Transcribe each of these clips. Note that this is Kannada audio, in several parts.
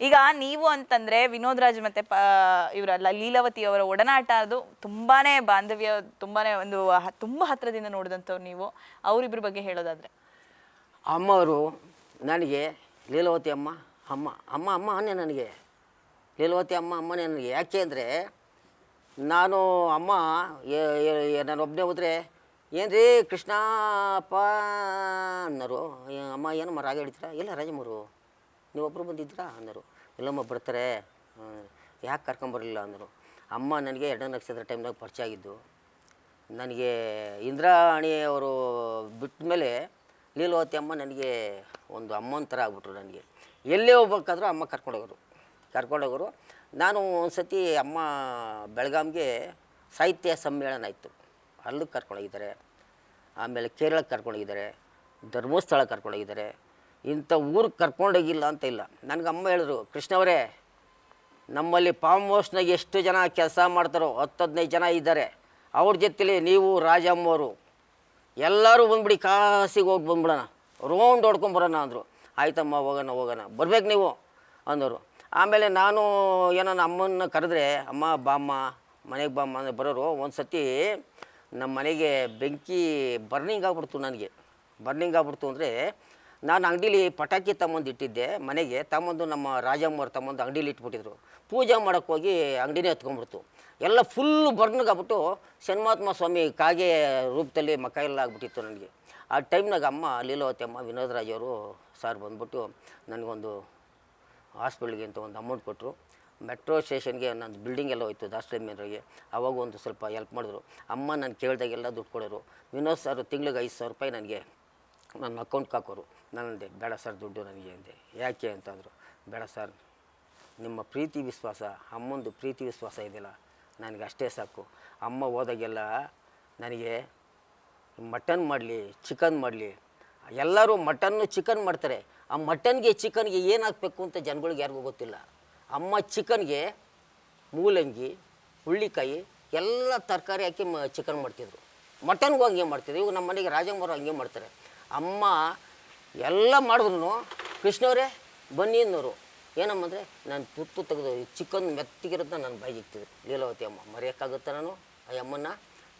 ಈಗ ನೀವು ಅಂತಂದ್ರೆ ವಿನೋದ್ ರಾಜ್ ಮತ್ತೆ ಇವರ ಲೀಲಾವತಿ ಅವರ ಒಡನಾಟ ಅದು ತುಂಬಾನೇ ಬಾಂಧವ್ಯ, ತುಂಬಾನೇ ಒಂದು ತುಂಬಾ ಹತ್ರದಿಂದ ನೋಡಿದಂಥವ್ರು ನೀವು. ಅವರಿಬ್ಬರ ಬಗ್ಗೆ ಹೇಳೋದಾದ್ರೆ. ಅಮ್ಮವರು ನನಗೆ ಲೀಲಾವತಿ ಅಮ್ಮ ಅಮ್ಮ ಅಮ್ಮ ಅಮ್ಮ ಅನ್ನೇ ನನಗೆ. ಲೀಲಾವತಿ ಅಮ್ಮ, ಅಮ್ಮನೇ ನನಗೆ. ಯಾಕೆ ಅಂದರೆ ನಾನು ಅಮ್ಮ ನಾನು ಒಬ್ಬನೇ ಹೋದ್ರೆ ಏನು ರೀ ಕೃಷ್ಣಪ್ಪ ಅನ್ನೋರು ಅಮ್ಮ ಏನಮ್ಮ ರಾಗ ಹೇಳ್ತೀರಾ ಇಲ್ಲ ರಾಜಮ್ಮರು ನೀವೊಬ್ಬರು ಬಂದಿದ್ರಾ ಅಂದರು. ಇಲ್ಲಮ್ಮ ಬರ್ತಾರೆ. ಯಾಕೆ ಕರ್ಕೊಂಬರಲಿಲ್ಲ ಅಂದರು. ಅಮ್ಮ ನನಗೆ ಎರಡನೇ ನಕ್ಷತ್ರ ಟೈಮ್ದಾಗ ಪರಿಚಯ ಆಗಿದ್ದು. ನನಗೆ ಇಂದ್ರಾಣಿ ಅವರು ಬಿಟ್ಟ ಮೇಲೆ ಲೀಲಾವತಿ ಅಮ್ಮ ನನಗೆ ಒಂದು ಅಮ್ಮನ ಥರ ಆಗ್ಬಿಟ್ರು ನನಗೆ. ಎಲ್ಲೇ ಹೋಗ್ಬೇಕಾದ್ರೂ ಅಮ್ಮ ಕರ್ಕೊಂಡೋಗೋರು ಕರ್ಕೊಂಡೋಗೋರು ನಾನು ಒಂದು ಸತಿ ಅಮ್ಮ ಬೆಳಗಾಂಗೆ ಸಾಹಿತ್ಯ ಸಮ್ಮೇಳನ ಆಯಿತು. ಅಲ್ಲಿಗೆ ಕರ್ಕೊಂಡೋಗಿದ್ದಾರೆ ಆಮೇಲೆ ಕೇರಳಕ್ಕೆ ಕರ್ಕೊಂಡೋಗಿದ್ದಾರೆ ಧರ್ಮಸ್ಥಳ ಕರ್ಕೊಂಡೋಗಿದ್ದಾರೆ ಇಂಥ ಊರಿಗೆ ಕರ್ಕೊಂಡೋಗಿಲ್ಲ ಅಂತ ಇಲ್ಲ. ನನಗೆ ಅಮ್ಮ ಹೇಳಿದ್ರು, ಕೃಷ್ಣವರೇ, ನಮ್ಮಲ್ಲಿ ಫಾರ್ಮ್ ಹೌಸ್ನಾಗ ಎಷ್ಟು ಜನ ಕೆಲಸ ಮಾಡ್ತಾರೋ ಹತ್ತು ಹದಿನೈದು ಜನ ಇದ್ದಾರೆ. ಅವ್ರ ಜೊತೆಲಿ ನೀವು ರಾಜಮ್ಮವರು, ಎಲ್ಲರೂ ಬಂದ್ಬಿಡಿ, ಕಾಸಿಗೆ ಹೋಗಿ ಬಂದ್ಬಿಡೋಣ. ರೌಂಡ್ ಹೊಡ್ಕೊಂಬರೋಣ ಅಂದರು. ಆಯ್ತಮ್ಮ, ಹೋಗೋಣ ಹೋಗೋಣ, ಬರ್ಬೇಕು ನೀವು, ಅಂದರು. ಆಮೇಲೆ ನಾನು ಏನೋ ಅಮ್ಮನ್ನ ಕರೆದ್ರೆ, ಅಮ್ಮ, ಬಾಮ್ಮ, ಮನೆಗೆ ಬಾಮ್ಮ, ಅಂದರೆ ಬರೋರು ಒಂದು ಸತಿ ನಮ್ಮ ಮನೆಗೆ ಬೆಂಕಿ ಬರ್ನಿಂಗ್ ಆಗ್ಬಿಡ್ತು ನನಗೆ. ಬರ್ನಿಂಗ್ ಆಗ್ಬಿಡ್ತು ಅಂದರೆ ನಾನು ಅಂಗಡೀಲಿ ಪಟಾಕಿ ತಮ್ಮಂದು ಇಟ್ಟಿದ್ದೆ, ಮನೆಗೆ ತಮ್ಮಂದು ನಮ್ಮ ರಾಜಮ್ಮವ್ರು ತಮ್ಮಂದು ಅಂಗಡೀಲಿ ಇಟ್ಬಿಟ್ಟಿದ್ರು. ಪೂಜೆ ಮಾಡೋಕ್ಕೆ ಹೋಗಿ ಅಂಗಡಿನೇ ಹತ್ಕೊಂಡ್ಬಿಡ್ತು ಎಲ್ಲ ಫುಲ್ಲು ಬರ್ನಗಾಗ್ಬಿಟ್ಟು ಶನ್ಮಾತ್ಮ ಸ್ವಾಮಿ ಕಾಗೆ ರೂಪದಲ್ಲಿ ಮಕ ಎಲ್ಲ ಆಗ್ಬಿಟ್ಟಿತ್ತು ನನಗೆ. ಆ ಟೈಮ್ನಾಗ ಅಮ್ಮ ಲೀಲಾವತಿ ಅಮ್ಮ ವಿನೋದ್ ರಾಜವರು ಸಾರ್ ಬಂದ್ಬಿಟ್ಟು ನನಗೊಂದು ಹಾಸ್ಪಿಟ್ಲಿಗೆ ಅಂತ ಒಂದು ಅಮೌಂಟ್ ಕೊಟ್ಟರು ಮೆಟ್ರೋ ಸ್ಟೇಷನ್ಗೆ ನನ್ನ ಬಿಲ್ಡಿಂಗ್ ಎಲ್ಲ ಹೋಯ್ತು ದಾಸ್ಟ್ರಿ ಮೇನ್ರಿಗೆ ಅವಾಗ ಒಂದು ಸ್ವಲ್ಪ ಹೆಲ್ಪ್ ಮಾಡಿದ್ರು. ಅಮ್ಮ ನಾನು ಕೇಳಿದಾಗೆಲ್ಲ ದುಡ್ಡು ಕೊಡೋರು. ವಿನೋದ್ ಸರ್ ತಿಂಗ್ಳಿಗೆ ಐದು ಸಾವಿರ ರೂಪಾಯಿ ನನಗೆ ನನ್ನ ಅಕೌಂಟ್ಗೆ ಹಾಕೋರು. ನಾನಂದೆ ಬೇಡ ಸರ್ ದುಡ್ಡು ನನಗೆ ಅಂದೆ. ಯಾಕೆ ಅಂತಂದರು, ಬೇಡ ಸರ್, ನಿಮ್ಮ ಪ್ರೀತಿ ವಿಶ್ವಾಸ, ಅಮ್ಮಂದು ಪ್ರೀತಿ ವಿಶ್ವಾಸ ಇದೆಯಲ್ಲ, ನನಗೆ ಅಷ್ಟೇ ಸಾಕು. ಅಮ್ಮ ಹೋದಾಗೆಲ್ಲ ನನಗೆ ಮಟನ್ ಮಾಡಲಿ, ಚಿಕನ್ ಮಾಡಲಿ, ಎಲ್ಲರೂ ಮಟನ್ನು ಚಿಕನ್ ಮಾಡ್ತಾರೆ. ಆ ಮಟನ್ಗೆ, ಚಿಕನ್ಗೆ ಏನು ಹಾಕಬೇಕು ಅಂತ ಜನಗಳಿಗೆ ಯಾರಿಗೂ ಗೊತ್ತಿಲ್ಲ. ಅಮ್ಮ ಚಿಕನ್ಗೆ ಮೂಲಂಗಿ, ಹುಳ್ಳಿಕಾಯಿ, ಎಲ್ಲ ತರಕಾರಿ ಹಾಕಿ ಚಿಕನ್ ಮಾಡ್ತಿದ್ರು. ಮಟನ್ಗೂ ಹಂಗೆ ಮಾಡ್ತಿದ್ರು. ಇವಾಗ ನಮ್ಮ ಮನೆಗೆ ರಾಜಮ್ಮರು ಹಂಗೆ ಮಾಡ್ತಾರೆ. ಅಮ್ಮ ಎಲ್ಲ ಮಾಡಿದ್ರು ಕೃಷ್ಣವರೇ, ಬನ್ನಿ ಅನ್ನೋರು. ಏನಮ್ಮಂದರೆ ನಾನು ತುತ್ತು ತೆಗೆದು ಚಿಕನ್ ಮೆತ್ತಿಗಿರೋದನ್ನ ನಾನು ಬಾಯಿಗೆ ಇಕ್ತಿದ್ರು ಲೀಲಾವತಿ ಅಮ್ಮ, ಮರೆಯೋಕ್ಕಾಗುತ್ತಾ ನಾನು? ಆ ಅಮ್ಮನ್ನ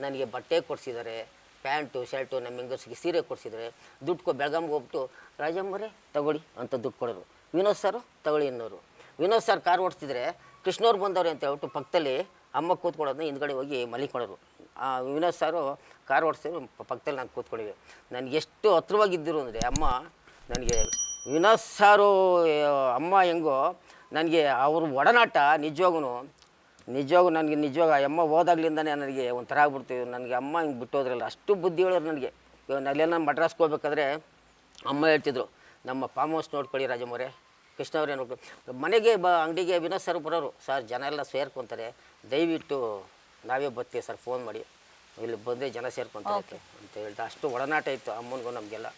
ನನಗೆ ಬಟ್ಟೆ ಕೊಡಿಸಿದ್ದಾರೆ ಪ್ಯಾಂಟು, ಶರ್ಟು, ನಮ್ಮ ಹೆಂಗಸಿಗೆ ಸೀರೆ ಕೊಡಿಸಿದ್ರೆ. ದುಡ್ಡು ಕೊ ಬೆಳಗಾಮ್ಗೆ ಹೋಗ್ಬಿಟ್ಟು ರಾಜಮ್ಮರೇ ತಗೊಳ್ಳಿ ಅಂತ ದುಡ್ಡು ಕೊಡೋರು ವಿನೋದ್ ಸರು, ತಗೊಳ್ಳಿ ಅನ್ನೋರು. ವಿನೋದ್ ಸರ್ ಕಾರ್ ಓಡಿಸ್ತಿದ್ರೆ, ಕೃಷ್ಣವ್ರು ಬಂದವ್ರೆ ಅಂತ ಹೇಳ್ಬಿಟ್ಟು ಪಕ್ಕದಲ್ಲಿ ಅಮ್ಮ ಕೂತ್ಕೊಳ್ಳೋದನ್ನ ಹಿಂದ್ಗಡೆ ಹೋಗಿ ಮಲಿಕೊಳ್ಳೋರು ಆ ವಿನೋದ್ ಸಾರು ಕಾರ್ ಓಡಿಸ್ತಿದ್ರು ಪಕ್ಕದಲ್ಲಿ ನಾನು ಕೂತ್ಕೊಂಡಿದ್ದೆ. ನನಗೆ ಎಷ್ಟು ಹತ್ರವಾಗಿದ್ದರು ಅಂದರೆ ಅಮ್ಮ, ನನಗೆ ವಿನೋದ್ ಸಾರು ಅಮ್ಮ ಹೆಂಗೋ, ನನಗೆ ಅವ್ರ ಒಡನಾಟ ನಿಜವಾಗೂ ನಿಜವಾಗೂ ನನಗೆ ನಿಜವಾಗ ಅಮ್ಮ ಹೋದಾಗ್ಲಿಂದನೇ ನನಗೆ ಒಂಥರ ಆಗ್ಬಿಡ್ತೀವಿ ನನಗೆ ಅಮ್ಮ ಹಿಂಗೆ ಬಿಟ್ಟೋದ್ರಲ್ಲ, ಅಷ್ಟು ಬುದ್ಧಿ ಹೇಳೋರು ನನಗೆ. ಇವಾಗ ಅಲ್ಲೆಲ್ಲ ಮಡ್ರಾಸ್ಗೆ ಹೋಗ್ಬೇಕಾದ್ರೆ ಅಮ್ಮ ಹೇಳ್ತಿದ್ರು, ನಮ್ಮ ಫಾರ್ಮ್ ಹೌಸ್ ನೋಡ್ಕೊಳ್ಳಿ ಕೃಷ್ಣ ಕೃಷ್ಣವ್ರೇ ನೋಡ್ಕೊಳ್ಳಿ ಮನೆಗೆ ಬ ಅಂಗಡಿಗೆ ವಿನೋದ್ ಸರ್ ಬರೋರು. ಸರ್ ಜನ ಎಲ್ಲ ಸೇರ್ಕೊತಾರೆ, ದಯವಿಟ್ಟು ನಾವೇ ಬರ್ತೀವಿ ಸರ್ ಫೋನ್ ಮಾಡಿ. ಇಲ್ಲಿ ಬಂದರೆ ಜನ ಸೇರ್ಕೊಂತಾರೆ ಅಂತ ಹೇಳ್ತಾ ಅಷ್ಟು ಒಡನಾಟ ಇತ್ತು ಅಮ್ಮನಿಗೂ ನಮಗೆಲ್ಲ.